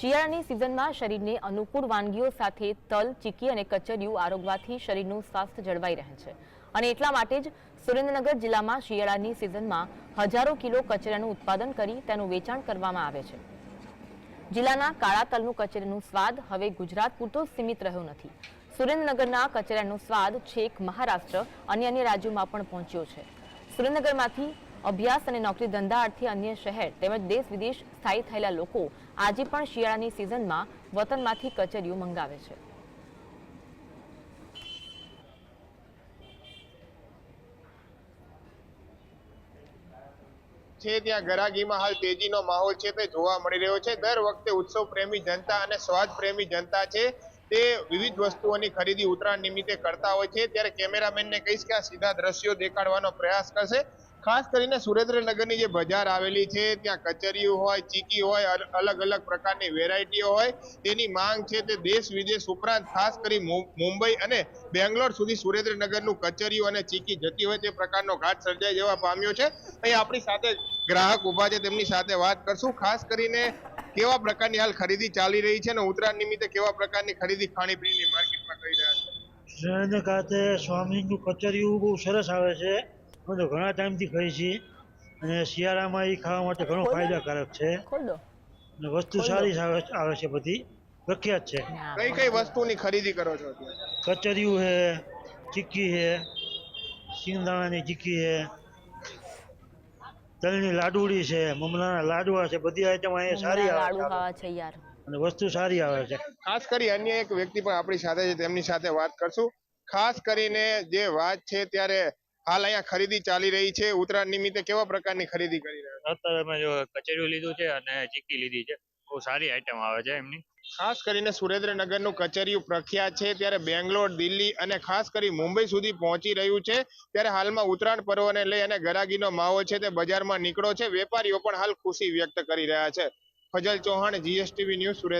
શિયાળાની સિઝનમાં શરીરને અનુકૂળ વાનગીઓ સાથે તલ, ચીકી અને કચરિયું આરોગવાથી શરીરનું સ્વાસ્થ્ય જળવાઈ રહે છે. અને એટલા માટે જ સુરેન્દ્રનગર જિલ્લામાં શિયાળાની સિઝનમાં હજારો કિલો કચરાનું ઉત્પાદન કરી તેનું વેચાણ કરવામાં આવે છે. જિલ્લાના કાળા તલનું કચેરીનું સ્વાદ હવે ગુજરાત પૂરતો સીમિત રહ્યો નથી. સુરેન્દ્રનગરના કચેરીનો સ્વાદ છેક મહારાષ્ટ્ર અને અન્ય રાજ્યોમાં પણ પહોંચ્યો છે. સુરેન્દ્રનગરમાંથી અભ્યાસ અને નોકરી ધંધા અર્થે અન્ય શહેર તેમજ દેશ વિદેશ સ્થાયી થયેલા લોકો આજે પણ શિયાળાની સિઝનમાં વતનમાંથી કચેરીઓ મંગાવે છે. છે ત્યાં ગરાગીમાં હાલ તેજીનો માહોલ છે તે જોવા મળી રહ્યો છે. દર વખતે ઉત્સવ પ્રેમી જનતા અને સ્વાદ પ્રેમી જનતા છે તે વિવિધ વસ્તુઓની ખરીદી ઉત્તરાયણ નિમિત્તે કરતા હોય છે. ત્યારે કેમેરામેનને કહીશ કે આ સીધા દ્રશ્યો દેખાડવાનો પ્રયાસ કરશે. ખાસ કરીને સુરેન્દ્રનગરની જે બજાર આવેલી છે, ત્યાં કચરિયું હોય, ચીકી હોય, અલ- અલગ અલગ પ્રકારની વેરાયટીઓ હોય, તેની માંગ છે તે દેશ વિદેશ ઉપરાંત ખાસ કરી મુંબઈ અને બેંગ્લોર સુધી સુરેન્દ્રનગરનું કચરિયું અને ચીકી જતી હોય તે પ્રકારનો ઘાટ સર્જાઈ જવા પામ્યો છે. અહીં આપણી સાથે ગ્રાહક ઊભા છે, તેમની સાથે વાત કરશું. ખાસ કરીને કેવા પ્રકારની હાલ ખરીદી ચાલી રહી છે અને ઉત્તરાયણ નિમિત્તે કેવા પ્રકારની ખરીદી ખાણીપીણીની માર્કેટમાં કરી રહ્યા છે? સુરેન્દ્ર ખાતે સ્વામીનું કચરિયું બહુ સરસ આવે છે. અમે તો ઘણા ટાઈમથી ખાઈ છીએ અને શિયાળામાં એ ખાવા માટે ઘણો ફાયદાકારક છે. અને વસ્તુ સારી આવે છે બધી. પ્રખ્યાત છે. કઈ કઈ વસ્તુની ખરીદી કરો છો કચરિયું છે ચીક્કી છે સિંગદાણાની ચીક્કી છે તલની લાડુડી છે મમલાના લાડવા છે બધી આઈટમ અહીંયા સારી આવે. લાડુ છે ખાવા છે યાર. અને વસ્તુ સારી આવે છે. ખાસ કરી અન્ય એક વ્યક્તિ પણ આપણી સાથે છે તેમની સાથે વાત કરશું. ખાસ કરીને જે વાત છે ત્યારે હાલ અહીંયા ખરીદી ચાલી રહી છે. ઉત્તરાયણ નિમિત્તે કેવા પ્રકારની ખરીદી કરી રહ્યા છો? અત્યારે અમે જો કચેરીઓ લીધું છે અને ચીકી લીધી છે. બહુ સારી આઈટમ આવે છે એમની. ખાસ કરીને સુરેન્દ્રનગરનું કચેરીયું પ્રખ્યાત છે. ત્યારે બેંગ્લોર દિલ્હી અને ખાસ કરી મુંબઈ સુધી પહોંચી રહ્યું છે. ત્યારે હાલમાં ઉત્તરાયણ પર્વને લઈ અને ગરાગીનો માહોલ છે તે બજારમાં નીકળો છે. વેપારીઓ પણ હાલ ખુશી વ્યક્ત કરી રહ્યા છે. Fazal Chauhan GSTV news Surendra